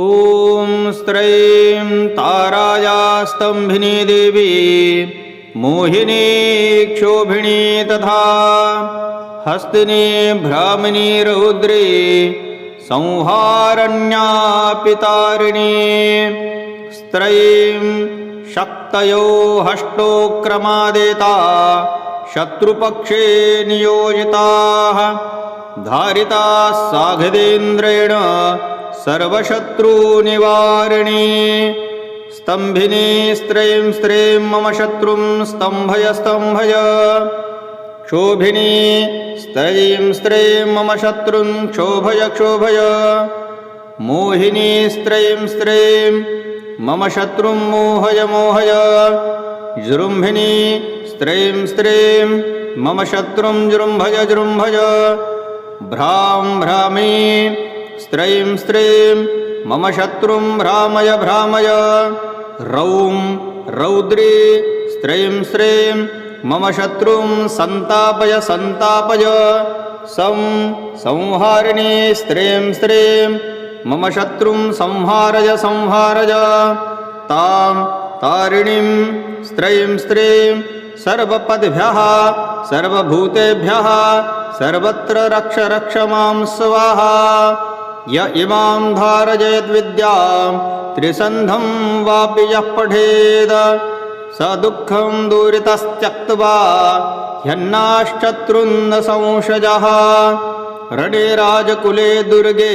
ॐ स्त्रैं तारायास्तम्भिनी देवी मोहिनी क्षोभिणी तथा हस्तिनी भ्रामिनी रौद्री संहारण्यापि तारिणी स्त्रैं शक्तयो हष्टोक्रमादेता शत्रुपक्षे नियोजिताः धारिताः साघदेन्द्रेण सर्वशत्रुनिवारिणी। स्तम्भिनी स्त्रैं स्त्रीं मम शत्रुं स्तम्भय स्तम्भय। क्षोभिणी स्त्रैं स्त्रीं मम शत्रुं क्षोभय क्षोभय। मोहिनी स्त्रैं स्त्रीं मम शत्रुं मोहय मोहय। जृम्भिणी स्त्रीं स्त्रीं मम शत्रुं जृम्भय जृम्भय भ्रां भ्रामी स्त्रैं स्त्रीं मम शत्रुं भ्रामय भ्रामय। रौं रौद्री स्त्रैं स्त्रीं मम शत्रुं सन्तापय सन्तापय सं संहारिणी स्त्रीं स्त्रीं मम शत्रुं संहारय संहारय। तां तारिणीं स्त्रैं स्त्रीं सर्वपद्भ्यः सर्वभूतेभ्यः सर्वत्र रक्ष रक्ष मां स्वाहा य इमां धारयेद्विद्यां त्रिसन्धं वापि यः पठेद। स दुःखं दूरितस्त्यक्त्वा ह्यन्नाश्चतृन्न संशयः रणे राजकुले दुर्गे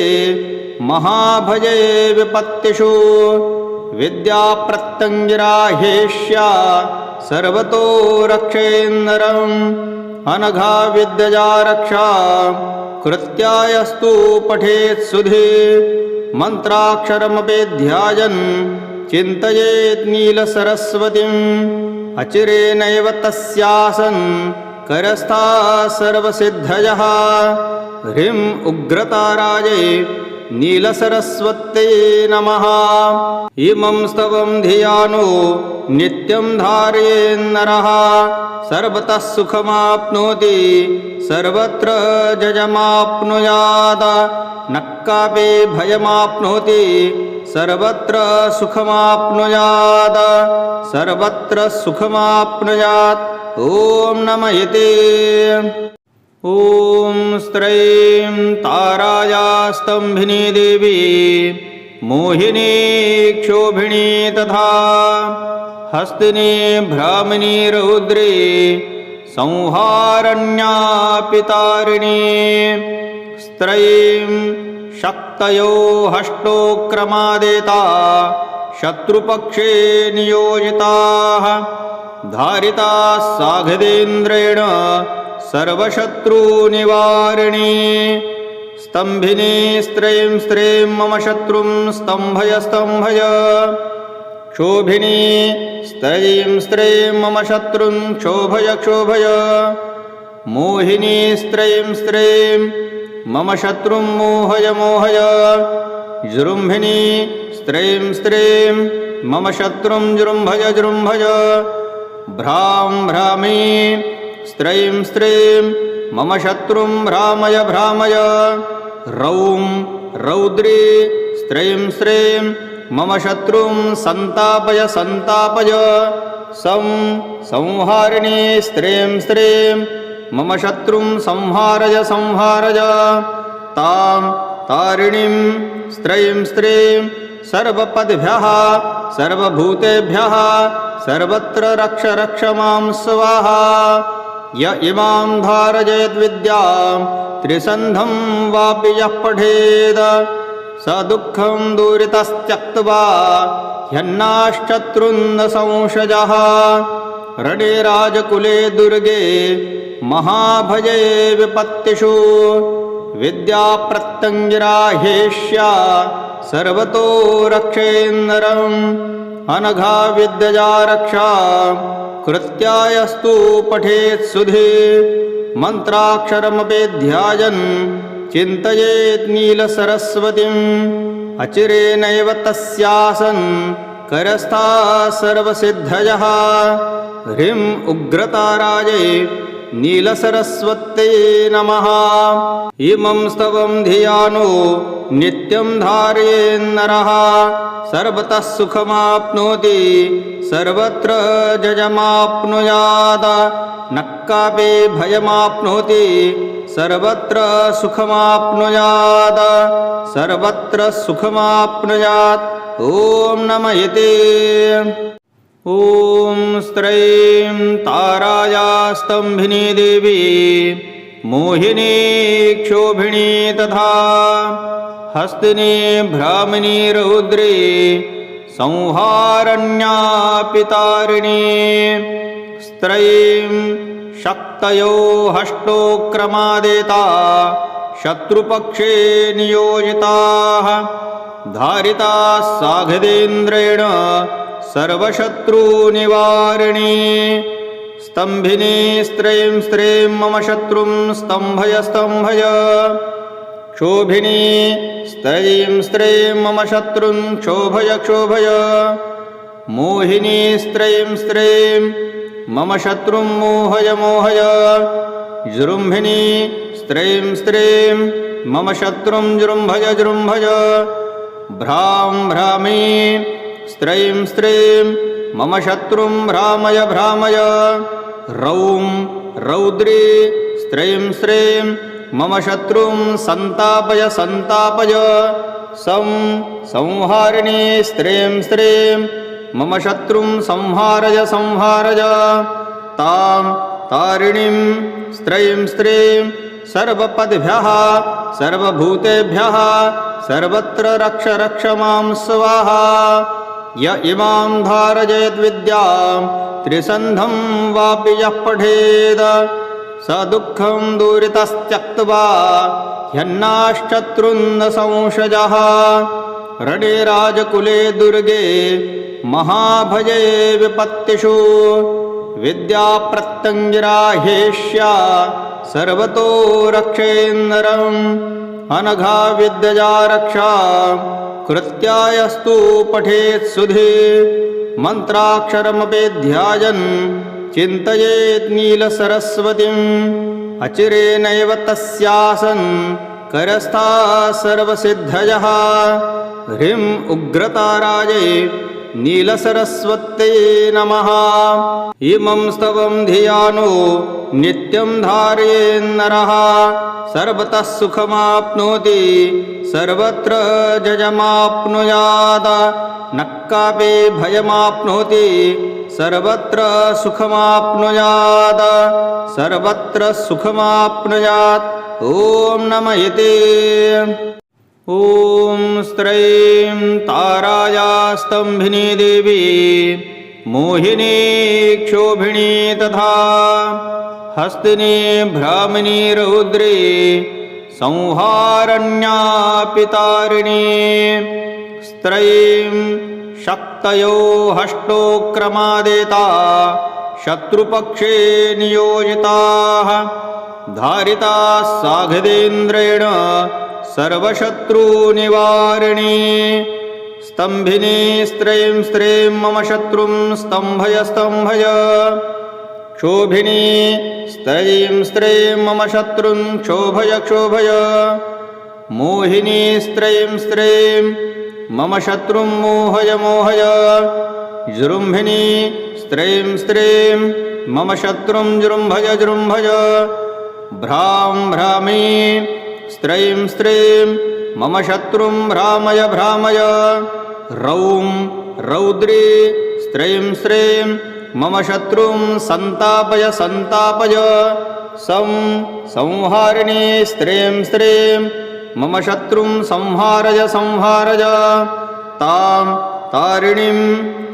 महाभये विपत्तिषु। विद्याप्रत्यङ्गिराहेष्या सर्वतो रक्षेन्दरम् अनघा विद्यया रक्षा कृत्यायस्तु पठेत् सुधे। मन्त्राक्षरमपेध्यायन्। चिन्तयेत् नीलसरस्वतीम्। अचिरेणैव तस्यासन्। करस्था सर्वसिद्धयः। ह्रीं उग्रतारायै नीलसरस्वत्यै नमः। इमं स्तवं धियानो नित्यं धारयेन्नरः सर्वतः सुखमाप्नोति सर्वत्र जयमाप्नुयात् न कापि भयमाप्नोति सर्वत्र सुखमाप्नुयात् सर्वत्र सुखमाप्नुयात् ॐ नम इति ॐ स्त्रैं तारायास्तम्भिनी देवी मोहिनी क्षोभिणी तथा हस्तिनी भ्रामिनी रौद्री संहारण्यापि तारिणी स्त्रैं शक्तयो हष्टोक्रमादेता शत्रुपक्षे नियोजिताः धारिताः साघदेन्द्रेण सर्वशत्रुनिवारिणी। स्तम्भिनी स्त्रीं स्त्रीं मम शत्रुं स्तम्भय स्तम्भय। क्षोभिणी स्त्रीं स्त्रीं मम शत्रुं क्षोभय क्षोभय। मोहिनी स्त्रीं स्त्रीं मम शत्रुं मोहय मोहय। जृम्भिणी स्त्रीं स्त्रीं मम शत्रुं जृम्भय जृम्भय भ्रां भ्रामी स्त्रैं स्त्रीं मम शत्रुं भ्रामय भ्रामय। रौं रौद्री स्त्रैं स्त्रीं मम शत्रुं सन्तापय सन्तापय सं संहारिणी स्त्रीं स्त्रीं मम शत्रुं संहारय संहारय। तां तारिणीं स्त्रैं स्त्रीं सर्वपद्भ्यः सर्वभूतेभ्यः सर्वत्र रक्ष रक्ष मां स्वाहा य इमां धारयेद्विद्यां त्रिसन्धं वापि यः पठेद। स दुःखं दूरितस्त्यक्त्वा ह्यन्नाश्चतृन्न संशयः रणे राजकुले दुर्गे महाभये विपत्तिषु। विद्याप्रत्यङ्गिराहेष्या सर्वतो रक्षेन्दरम् अनघा विद्यया रक्षा कृत्यायस्तु पठेत् सुधे। मन्त्राक्षरमपेध्यायन्। चिन्तयेत् नीलसरस्वतीम्। अचिरेणैव तस्यासन्। करस्था सर्वसिद्धयः। ह्रीं उग्रतारायै नीलसरस्वत्यै नमः। इमं स्तवं धियानो नित्यं धारयेन्नरः सर्वतः सुखमाप्नोति सर्वत्र जयमाप्नुयात् न कापि भयमाप्नोति सर्वत्र सुखमाप्नुयात् सर्वत्र सुखमाप्नुयात् ॐ नम इति ॐ स्त्रैं ताराया स्तम्भिनी देवी मोहिनी क्षोभिणी तथा हस्तिनी भ्रामिनी रौद्री संहारण्यापि तारिणी स्त्रैं शक्तयो हष्टोक्रमादेता शत्रुपक्षे नियोजिताः धारिताः साघदेन्द्रेण सर्वशत्रुनिवारिणी। स्तम्भिनी स्त्रीं स्त्रीं मम शत्रुं स्तम्भय स्तम्भय। क्षोभिनी स्त्रीं स्त्रीं मम शत्रुं क्षोभय क्षोभय। मोहिनी स्त्रीं स्त्रीं मम शत्रुं मोहय मोहय। जृम्भिनी स्त्रीं स्त्रीं मम शत्रुं जृम्भय जृम्भय भ्रां भ्रामी स्त्रीं स्त्रीं मम शत्रुं भ्रामय भ्रामय। रौं रौद्री स्त्रीं स्त्रीं मम शत्रुं सन्तापय सन्तापय सं संहारिणी स्त्रीं स्त्रीं मम शत्रुं संहारय संहारय। तां तारिणीं स्त्रीं स्त्रीं सर्वपद्भ्यः सर्वभूतेभ्यः सर्वत्र रक्ष रक्ष मां स्वाहा य इमां धारयेद्विद्यां त्रिसन्धं वापि यः पठेद। स दुःखं दूरितस्त्यक्त्वा ह्यन्नाश्चत्रुन्न संशजः रणे राजकुले दुर्गे महाभये विपत्तिषु। विद्याप्रत्यङ्गिराहेष्या सर्वतो रक्षेन्नरम् अनघा विद्यजा रक्षा कृत्यायस्तु पठेत् सुधे। मन्त्राक्षरमपि ध्यायन् चिन्तयेत् नीलसरस्वतीम्। अचिरेणैव तस्यासन्। करस्था सर्वसिद्धयः। ह्रीं उग्रतारायै नीलसरस्वत्यै नमः। इमं स्तवं धियानो नित्यं धारयेन्नरः सर्वतः सुखमाप्नोति सर्वत्र जयमाप्नुयात् न कापि भयमाप्नोति सर्वत्र सुखमाप्नुयात् सर्वत्र सुखमाप्नुयात् ॐ नम इति ॐ स्त्रैं ताराया स्तम्भिनी देवी मोहिनी क्षोभिणी तथा हस्तिनी भ्रामिनी रौद्री संहारण्यापि तारिणी स्त्रैं शक्तयो हष्टोक्रमादेता शत्रुपक्षे नियोजिताः धारिताः साघदेन्द्रेण सर्वशत्रुनिवारिणी। स्तम्भिनी स्त्रीं स्त्रीं मम शत्रुं स्तम्भय स्तम्भय। क्षोभिनी स्त्रीं स्त्रीं मम शत्रुं क्षोभय क्षोभय। मोहिनी स्त्रीं स्त्रीं मम शत्रुं मोहय मोहय। जृम्भिनी स्त्रीं स्त्रीं मम शत्रुं जृम्भय जृम्भय भ्रां भ्रामी स्त्रीं स्त्रीं मम शत्रुं भ्रामय भ्रामय। रौं रौद्री स्त्रीं स्त्रीं मम शत्रुं सन्तापय सन्तापय सं संहारिणी स्त्रीं स्त्रीं मम शत्रुं संहारय संहारय। तां तारिणीं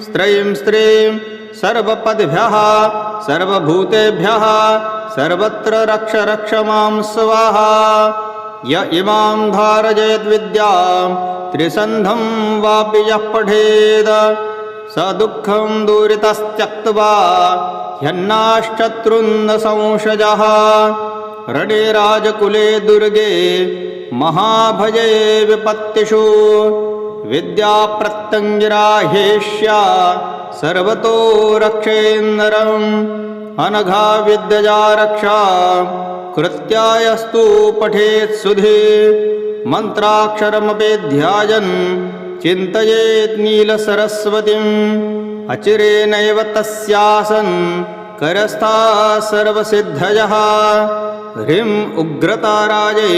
स्त्रीं स्त्रीं सर्वपद्भ्यः सर्वभूतेभ्यः सर्वत्र रक्ष रक्ष मां स्वाहा य इमां धारयेद्विद्यां त्रिसन्धं वापि यः पठेद। स दुःखं दूरितस्त्यक्त्वा ह्यन्नाश्चत्रुन्न संशजः रणे राजकुले दुर्गे महाभये विपत्तिषु विद्याप्रत्यङ्गिराहेष्या सर्वतो रक्षेन्नरम् अनघा विद्यजा रक्षा कृत्यायस्तु पठेत् सुधे मन्त्राक्षरमपेध्यायन् चिन्तयेत् नीलसरस्वतीम् अचिरेणैव तस्यासन् करस्था सर्वसिद्धयः ह्रीं उग्रतारायै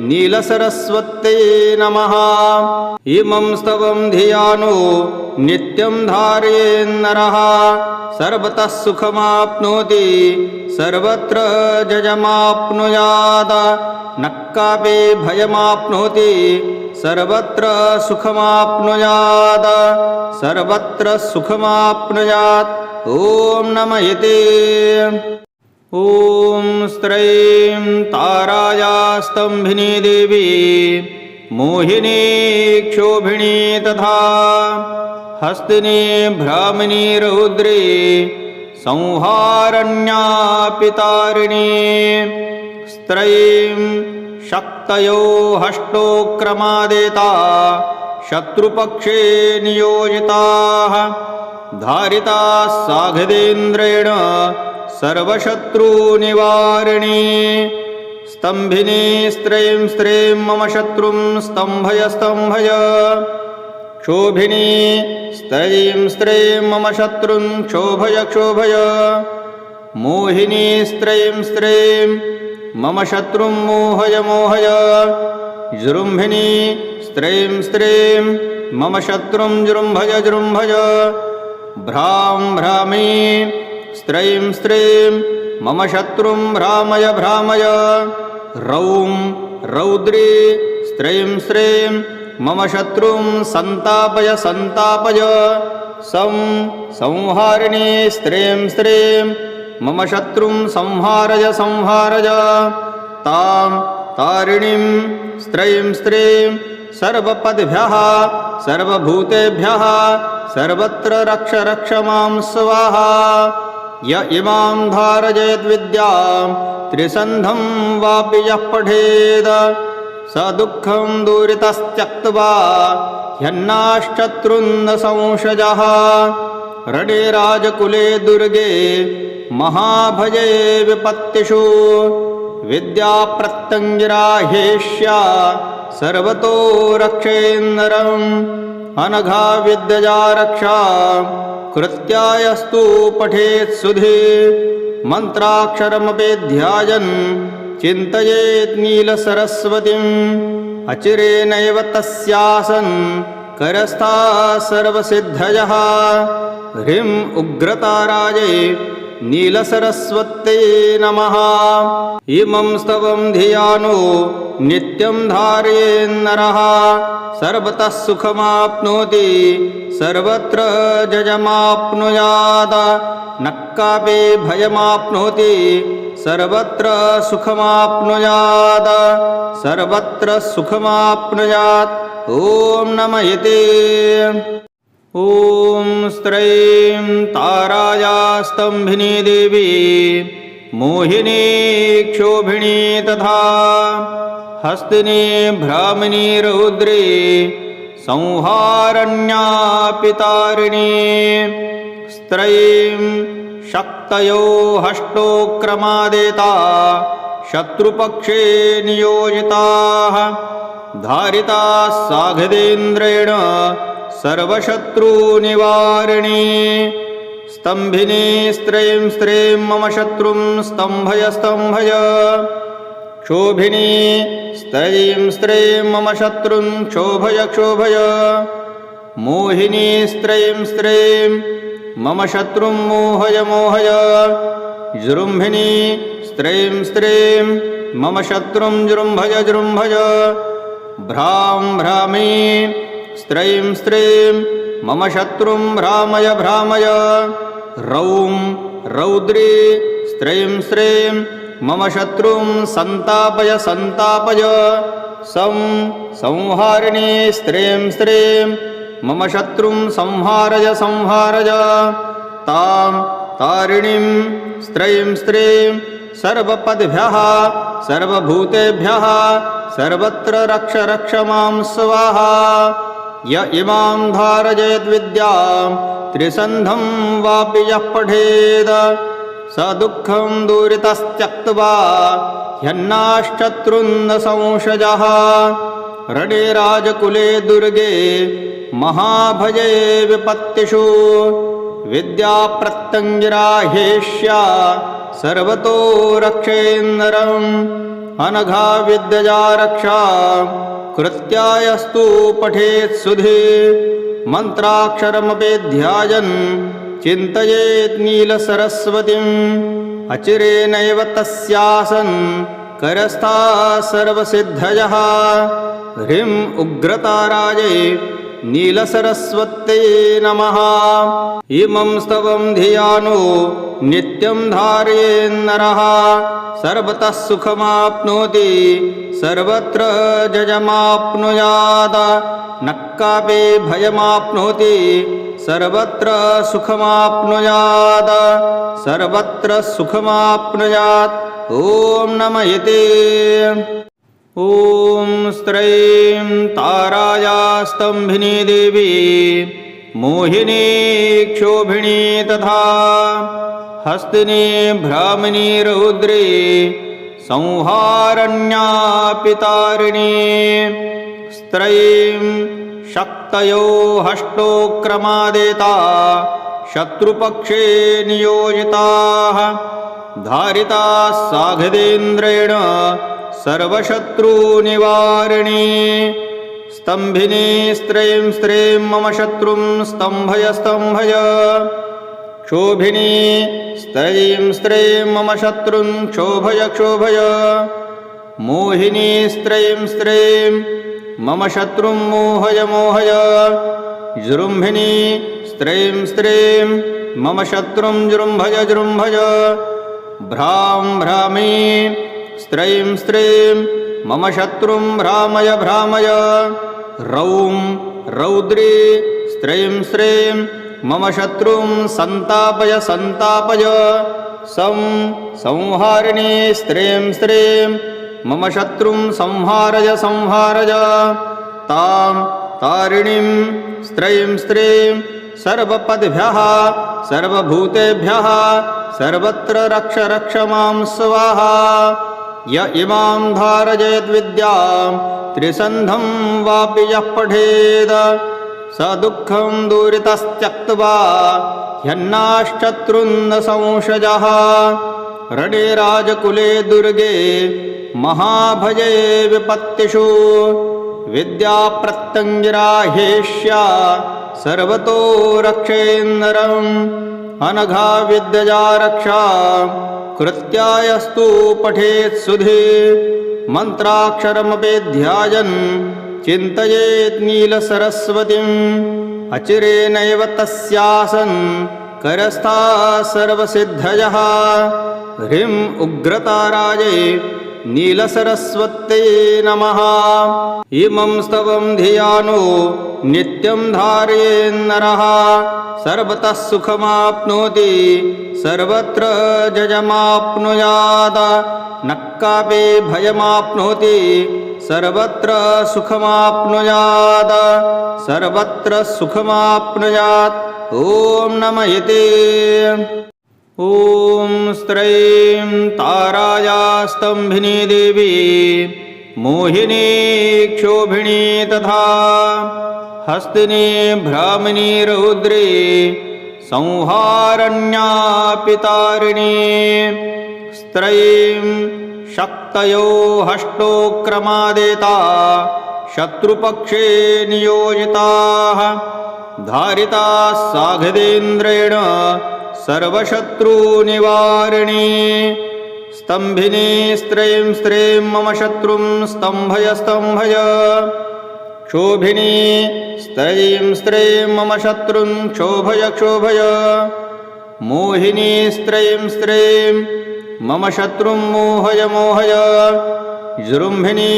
नीलसरस्वत्यै नमः। इमं स्तवं धियानो नित्यं धारयेन्नरः सर्वतः सुखमाप्नोति सर्वत्र जयमाप्नुयात् न कापि भयमाप्नोति सर्वत्र सुखमाप्नुयात् सर्वत्र सुखमाप्नुयात् ॐ नम इति ॐ स्त्रैं ताराया स्तम्भिनी देवी मोहिनी क्षोभिणी तथा हस्तिनी भ्रामिनी रौद्री संहारण्यापि तारिणी स्त्रैं शक्तयो हष्टोक्रमादेता शत्रुपक्षे नियोजिताः धारिताः साघदेन्द्रेण सर्वशत्रुनिवारिणी। स्तम्भिनी स्त्रैं स्त्रीं मम शत्रुं स्तम्भय स्तम्भय। क्षोभिनी स्त्रैं स्त्रीं मम शत्रुं क्षोभय क्षोभय। मोहिनी स्त्रैं स्त्रीं मम शत्रुं मोहय मोहय। जृम्भिनी स्त्रीं स्त्रीं मम शत्रुं जृम्भय जृम्भय भ्रां भ्रामी स्त्रैं स्त्रीं मम शत्रुं भ्रामय भ्रामय। रौं रौद्री स्त्रैं स्त्रीं मम शत्रुं सन्तापय सन्तापय सं संहारिणी स्त्रीं स्त्रीं मम शत्रुं संहारय संहारय। तां तारिणीं स्त्रैं स्त्रीं सर्वपद्भ्यः सर्वभूतेभ्यः सर्वत्र रक्ष रक्ष मां स्वाहा य इमां धारयेद्विद्यां त्रिसन्धं वापि यः पठेद। स दुःखं दूरितस्त्यक्त्वा ह्यन्नाश्चत्रुन्न संशजः रणेराजकुले दुर्गे महाभये विपत्तिषु। विद्याप्रत्यङ्गिराहेष्या सर्वतो रक्षेन्नरम् अनघा विद्यजा रक्षा कृत्यायस्तु पठेत् सुधे। मन्त्राक्षरमपेध्यायन् नील सरस्वती अचिरेणैव तस्यासन् करस्था सर्वसिद्धयः। ह्रीं उग्रतारायै नीलसरस्वत्यै नमः। इमं स्तवं धियानो नित्यं धारयेन्नरः सर्वतः सुखमाप्नोति सर्वत्र जयमाप्नुयात् न कापि भयमाप्नोति सर्वत्र सुखमाप्नुयात् सर्वत्र सुखमाप्नुयात् ॐ नम इति ॐ स्त्रैं ताराया स्तम्भिनी देवी मोहिनी क्षोभिणी तथा हस्तिनी भ्रामिनी रौद्री संहारण्यापि तारिणी स्त्रैं शक्तयो हष्टोक्रमादेता शत्रुपक्षे नियोजिताः धारिताः साघदेन्द्रेण सर्वशत्रुनिवारिणी। स्तम्भिनी स्त्रीं स्त्रीं मम शत्रुं स्तम्भय स्तम्भय। क्षोभिनी स्त्रीं स्त्रीं मम शत्रुं क्षोभय क्षोभय। मोहिनी स्त्रीं स्त्रीं मम शत्रुं मोहय मोहय। जृम्भिनी स्त्रीं स्त्रीं मम शत्रुं जृम्भय जृम्भय भ्रां भ्रामी स्त्रैं स्त्रीं मम शत्रुं भ्रामय भ्रामय। रौं रौद्री स्त्रैं स्त्रीं मम शत्रुं सन्तापय सन्तापय सं संहारिणी स्त्रीं स्त्रीं मम शत्रुं संहारय संहारय। तां तारिणीं स्त्रैं स्त्रीं सर्वपद्भ्यः सर्वभूतेभ्यः सर्वत्र रक्ष रक्ष मां स्वाहा य इमां धारयेद्विद्यां त्रिसन्धं वापि यः पठेद। स दुःखं दुरितस्त्यक्त्वा ह्यन्नाश्चतृन्दसंशजः रणे राजकुले दुर्गे महाभये विपत्तिषु। विद्याप्रत्यङ्गिराहेष्या सर्वतो रक्षेन्दरम् अनघा विद्यजा रक्षा कृत्यायस्तु पठेत् सुधे। मन्त्राक्षरमपेध्यायन्। चिन्तयेत् नीलसरस्वतीम्। अचिरेणैव तस्यासन्। करस्था सर्वसिद्धयः। ह्रीं उग्रतारायै नीलसरस्वत्यै नमः। इमं स्तवं धियानो नित्यं धारयेन्नरः सर्वतः सुखमाप्नोति सर्वत्र जयमाप्नुयात् न कापि भयमाप्नोति सर्वत्र सुखमाप्नुयात् सर्वत्र सुखमाप्नुयात् ॐ नमयते ॐ स्त्रैं ताराया स्तम्भिनी देवी मोहिनी क्षोभिणी तथा हस्तिनी भ्रामिनी रौद्री संहारण्यापि तारिणी स्त्रैं शक्तयो हष्टोक्रमादेता शत्रुपक्षे नियोजिताः धारिताः साघदेन्द्रेण सर्वशत्रुनिवारिणी। स्तम्भिनी स्त्रीं स्त्रीं मम शत्रुं स्तम्भय स्तम्भय। क्षोभिनी स्त्रीं स्त्रीं मम शत्रुं क्षोभय क्षोभय। मोहिनी स्त्रीं स्त्रीं मम शत्रुं मोहय मोहय। जृम्भिनी स्त्रीं स्त्रीं मम शत्रुं जृम्भय जृम्भय भ्रां भ्रामी स्त्रीं स्त्रीं मम शत्रुं भ्रामय भ्रामय। रौं रौद्री स्त्रीं स्त्रीं मम शत्रुं सन्तापय सन्तापय सं संहारिणी स्त्रीं स्त्रीं मम शत्रुं संहारय संहारय। तां तारिणीं स्त्रीं स्त्रीं सर्वपद्भ्यः सर्वभूतेभ्यः सर्वत्र रक्ष रक्ष मां स्वाहा य इमां धारयेद्विद्यां त्रिसन्धं वापि यः पठेद। स दुःखं दुरितस्त्यक्त्वा ह्यन्नाश्चतृन्दसंशजः रणे राजकुले दुर्गे महाभये विपत्तिषु। विद्याप्रत्यङ्गिराहेष्या सर्वतो रक्षेन्दरम् अनघा विद्यजा रक्षा कृत्यायस्तु पठेत् सुधे। मन्त्राक्षरमपेध्यायन्। चिन्तयेत् नीलसरस्वतीम्। अचिरेणैव तस्यासन्। करस्था सर्वसिद्धयः। ह्रीं उग्रतारायै नीलसरस्वत्यै नमः। इमं स्तवं धियानो नित्यं धारयेन्नरः सर्वतः सुखमाप्नोति सर्वत्र जयमाप्नुयात् न कापि भयमाप्नोति सर्वत्र सुखमाप्नुयात् सर्वत्र सुखमाप्नुयात् ॐ नमयते ॐ स्त्रैं ताराया स्तम्भिनी देवी मोहिनी क्षोभिणी तथा हस्तिनी भ्रामिनी रौद्री संहारण्यापि तारिणी स्त्रैं शक्तयो हष्टोक्रमादेता शत्रुपक्षे नियोजिताः धारिताः साघदेन्द्रेण सर्वशत्रुनिवारिणी। स्तम्भिनी स्त्रीं स्त्रीं मम शत्रुं स्तम्भय स्तम्भय। क्षोभिनी स्त्रीं स्त्रीं मम शत्रुं क्षोभय क्षोभय। मोहिनी स्त्रीं स्त्रीं मम शत्रुं मोहय मोहय। जृम्भिनी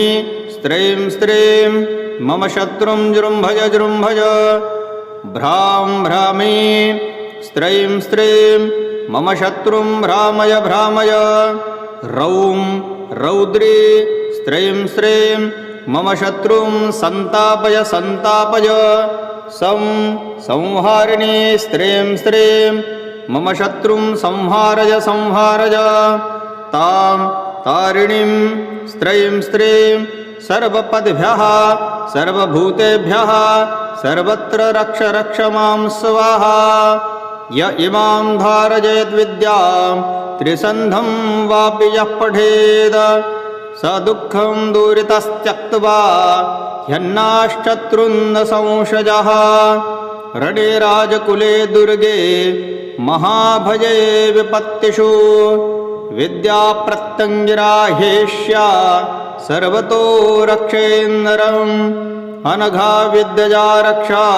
स्त्रीं स्त्रीं मम शत्रुं जृम्भय जृम्भय भ्रां भ्रामी स्त्रीं स्त्रीं मम शत्रुं भ्रामय भ्रामय। रौं रौद्री स्त्रीं स्त्रीं मम शत्रुं सन्तापय सन्तापय सं संहारिणी स्त्रीं स्त्रीं मम शत्रुं संहारय संहारय। तां तारिणीं स्त्रयीं स्त्रीं सर्वपद्भ्यः सर्वभूतेभ्यः सर्वत्र रक्ष रक्ष मां स्वाहा य इमां धारयेद्विद्यां त्रिसन्धं वापि यः पठेद। स दुःखं दूरितस्त्यक्त्वा ह्यन्नाश्चत्रुन्न संशजः रणे राजकुले दुर्गे महाभये विपत्तिषु। विद्याप्रत्यङ्गिराहेष्या सर्वतो रक्षेन्नरम् अनघा विद्यया रक्षा।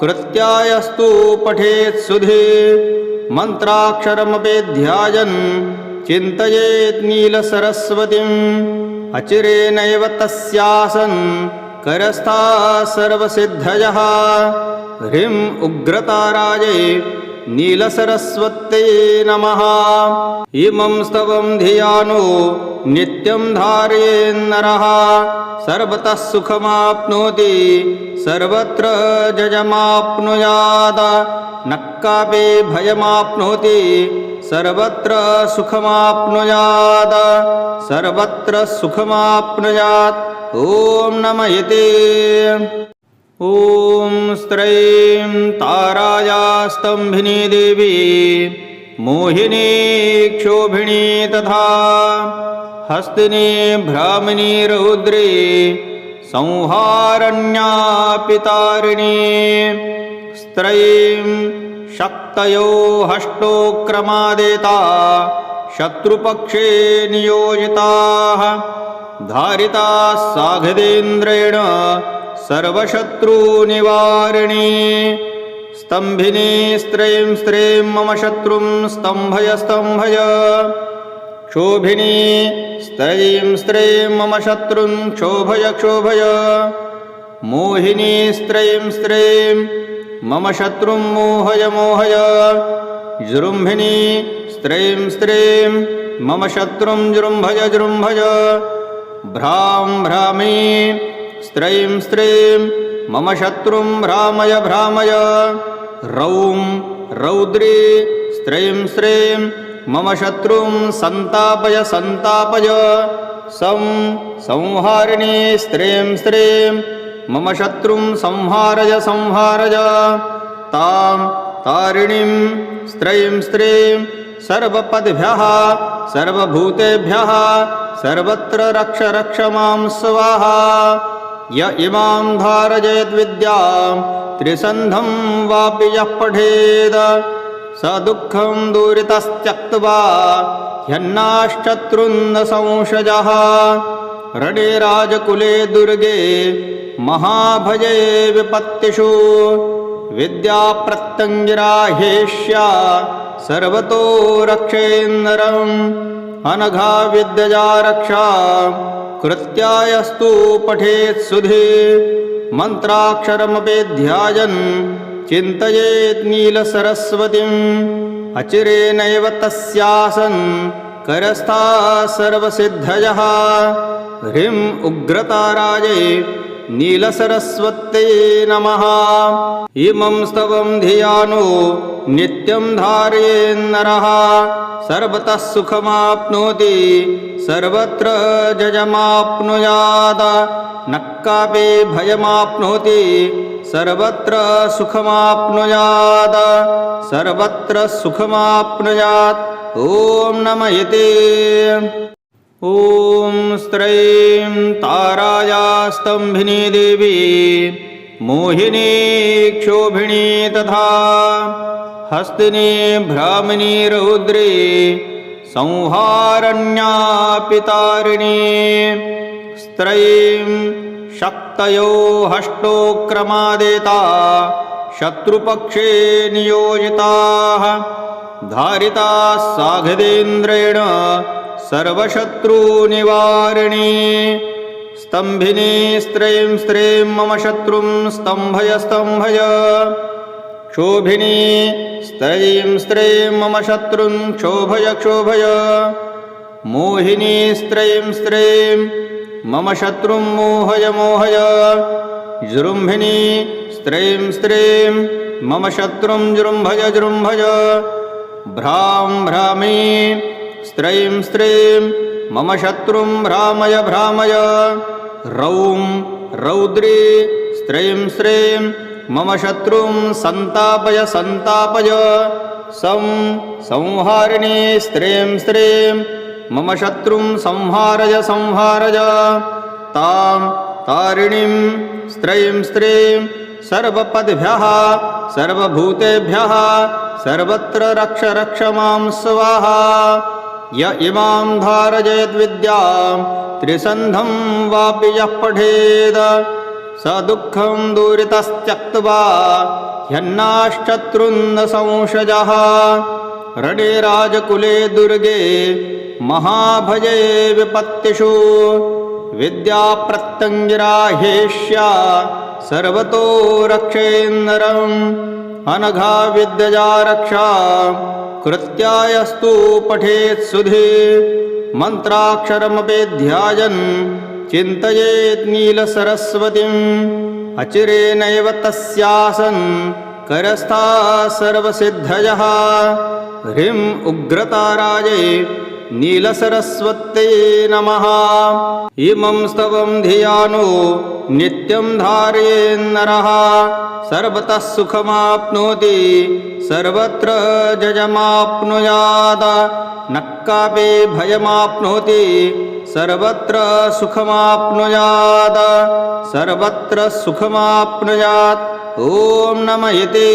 कृत्यायस्तु पठेत् सुधे। मन्त्राक्षरमपेध्यायन्। चिन्तयेत् नीलसरस्वतीम्। अचिरेणैव तस्यासन्। करस्था सर्वसिद्धयः। ह्रीं उग्रतारायै नीलसरस्वत्यै नमः। इमं स्तवं धियानो नित्यं धारयेन्नरः सर्वतः सुखमाप्नोति सर्वत्र जयमाप्नुयात् न कापि भयमाप्नोति सर्वत्र सुखमाप्नुयात् सर्वत्र सुखमाप्नुयात् ॐ नम इति ॐ स्त्रैं ताराया स्तम्भिनी देवी मोहिनी क्षोभिणी तथा हस्तिनी भ्रामिनी रौद्री संहारण्यापि तारिणी स्त्रैं शक्तयो हष्टोक्रमादेता शत्रुपक्षे नियोजिताः धारिताः साघदेन्द्रेण सर्वशत्रुनिवारिणी। स्तम्भिनी स्त्रीं स्त्रीं मम शत्रुं स्तम्भय स्तम्भय। क्षोभिनी स्त्रीं स्त्रीं मम शत्रुं क्षोभय क्षोभय। मोहिनी स्त्रीं स्त्रीं मम शत्रुं मोहय मोहय। जृम्भिनी स्त्रीं स्त्रीं मम शत्रुं जृम्भय जृम्भय भ्रां भ्रामी स्त्रीं स्त्रीं मम शत्रुं भ्रामय भ्रामय। रौं रौद्री स्त्रीं स्त्रीं मम शत्रुं सन्तापय सन्तापय सं संहारिणी स्त्रीं स्त्रीं मम शत्रुं संहारय संहारय। तां तारिणीं स्त्रीं स्त्रीं सर्वपद्भ्यः सर्वभूतेभ्यः सर्वत्र रक्ष रक्ष मां स्वाहा य इमां धारयेद्विद्यां त्रिसन्धं वापि यः पठेद। स दुःखं दूरितस्त्यक्त्वा ह्यन्नाश्चत्रुन्न संशजः रणे राजकुले दुर्गे महाभये विपत्तिषु। विद्याप्रत्यङ्गिराहेष्या सर्वतो रक्षेन्नरम् अनघा विद्यया रक्षा। कृत्यायस्तु पठेत् सुधे। मन्त्राक्षरमपेध्यायन् चिन्तयेत् नीलसरस्वतीम्। अचिरेणैव तस्यासन् करस्था सर्वसिद्धयः। ह्रीं उग्रतारायै नीलसरस्वत्यै नमः। इमं स्तवं धियानो नित्यं धारयेन्नरः सर्वतः सुखमाप्नोति सर्वत्र जयमाप्नुयात् न कापि भयमाप्नोति सर्वत्र सुखमाप्नुयात् सर्वत्र सुखमाप्नुयात् ॐ नम इति ॐ स्त्रैं ताराया स्तम्भिनी देवी मोहिनी क्षोभिणी तथा हस्तिनी भ्रामिनी रौद्री संहारण्यापि तारिणी स्त्रैं शक्तयो हष्टोक्रमादेता शत्रुपक्षे नियोजिताः धारिताः साघदेन्द्रेण सर्वशत्रुनिवारिणी। स्तम्भिनी स्त्रीं स्त्रीं मम शत्रुं स्तम्भय स्तम्भय। क्षोभिनी स्त्रीं स्त्रीं मम शत्रुं क्षोभय क्षोभय। मोहिनी स्त्रीं स्त्रीं मम शत्रुं मोहय मोहय। जृम्भिनी स्त्रीं स्त्रीं मम शत्रुं जृम्भज जृम्भज भ्रां भ्रामी स्त्रैं स्त्रीं मम शत्रुं भ्रामय भ्रामय। रौं रौद्री स्त्रीं स्त्रीं मम शत्रुं सन्तापय सन्तापय सं संहारिणी स्त्रीं स्त्रीं मम शत्रुं संहारय संहारय। तां तारिणीं स्त्रीं स्त्रीं सर्वपद्भ्यः सर्वभूतेभ्यः सर्वत्र रक्ष रक्ष मां स्वाहा य इमां धारयेद्विद्यां त्रिसन्धं वापि यः पठेद। स दुःखं दूरितस्त्यक्त्वा ह्यन्नाश्चत्रुन्न संशजः रणे राजकुले दुर्गे महाभये विपत्तिषु। विद्याप्रत्यङ्गिराहेष्या सर्वतो रक्षेन्नरम्। अनघा विद्यजा रक्षा कृत्यायस्तु पठेत् सुधे। मन्त्राक्षरमपेध्यायन् चिन्तयेत् नीलसरस्वतीम्। अचिरेणैव तस्यासन् करस्था सर्वसिद्धयः। ह्रीं उग्रतारायै नीलसरस्वत्यै नमः। इमं स्तवं धियानो नित्यं धारयेन्नरः सर्वतः सुखमाप्नोति सर्वत्र जयमाप्नुयात् न कापि भयमाप्नोति सर्वत्र सुखमाप्नुयात् सर्वत्र सुखमाप्नुयात् ॐ नम इति